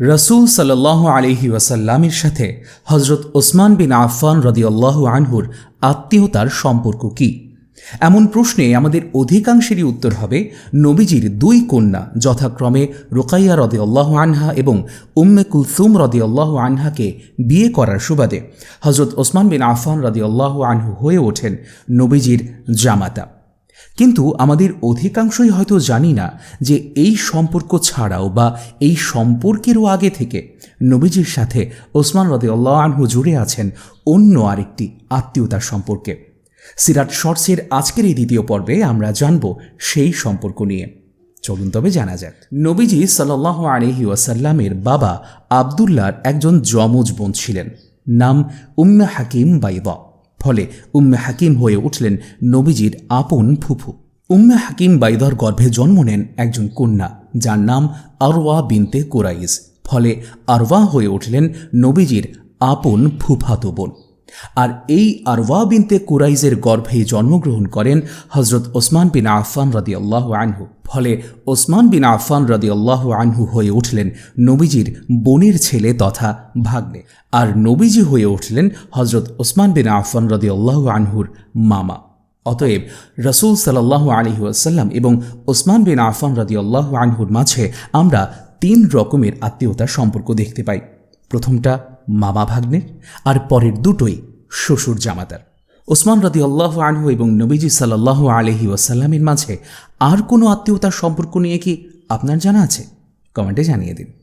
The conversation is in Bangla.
রসুল সাল্লাহ আলহি ওয়াসাল্লামের সাথে হজরত ওসমান বিন আফফান রদিয়াল্লাহ আনহুর আত্মীয়তার সম্পর্ক কি? এমন প্রশ্নে আমাদের অধিকাংশেরই উত্তর হবে, নবীজির দুই কন্যা, যথাক্রমে রোকাইয়া রদে রদিয়াল্লাহ আনহা এবং উম্মে কুলসুম রদিয়াল্লাহ আনহাকে বিয়ে করার সুবাদে হজরত ওসমান বিন আফান আফফান রদিয়াল্লাহ আনহু হয়ে ওঠেন নবীজির জামাতা। কিন্তু আমাদের অধিকাংশই হয়তো জানি না যে এই সম্পর্ক ছাড়াও বা এই সম্পর্কেরও আগে থেকে নবীজির সাথে ওসমান রদে আনহু জুড়ে আছেন অন্য আরেকটি আত্মীয়তার সম্পর্কে। সিরাট শর্টসের আজকের এই দ্বিতীয় পর্বে আমরা জানব সেই সম্পর্ক নিয়ে। চলুন তবে জানা যাক। নবীজি সাল্লাহ আলহি ওয়াসাল্লামের বাবা আবদুল্লার একজন যমজ বোন ছিলেন। নাম উম্মে হাকিম বাইদা। ফলে উম্মে হাকিম হয়ে উঠলেন নবীজির আপন ফুফু। উম্মে হাকিম বাইদর গর্ভে জন্ম নেন একজন কন্যা, যার নাম আরওয়া বিনতে কোরাইজ ফলে আরওয়া হয়ে উঠলেন নবীজির আপন ফুফাতো বোন। আর এই আরওয়া বিনতে কুরাইজের গর্ভেই জন্মগ্রহণ করেন হজরত ওসমান বিন আফান রদি আল্লাহ আনহু। ফলে ওসমান বিন আফান রদি আল্লাহ আনহু হয়ে উঠলেন নবীজির বোনের ছেলে তথা ভাগ্নে। আর নবীজি হয়ে উঠলেন হজরত ওসমান বিন আফান রদি আল্লাহ আনহুর মামা। অতএব রসুল সাল্লাহ আলহি আসাল্লাম এবং ওসমান বিন আফান রদি আল্লাহ আনহুর মাঝে আমরা তিন রকমের আত্মীয়তার সম্পর্ক দেখতে পাই। প্রথমটা মামা ভাগ্নের আর পরের দুটোই শ্বশুর জামাতার। ওসমান রদি আল্লাহ আনহু এবং নবীজি সাল্লাহ আলহি ওয়াসাল্লামের মাঝে আর কোনো আত্মীয়তার সম্পর্ক নিয়ে কি আপনার জানা আছে? কমেন্টে জানিয়ে দিন।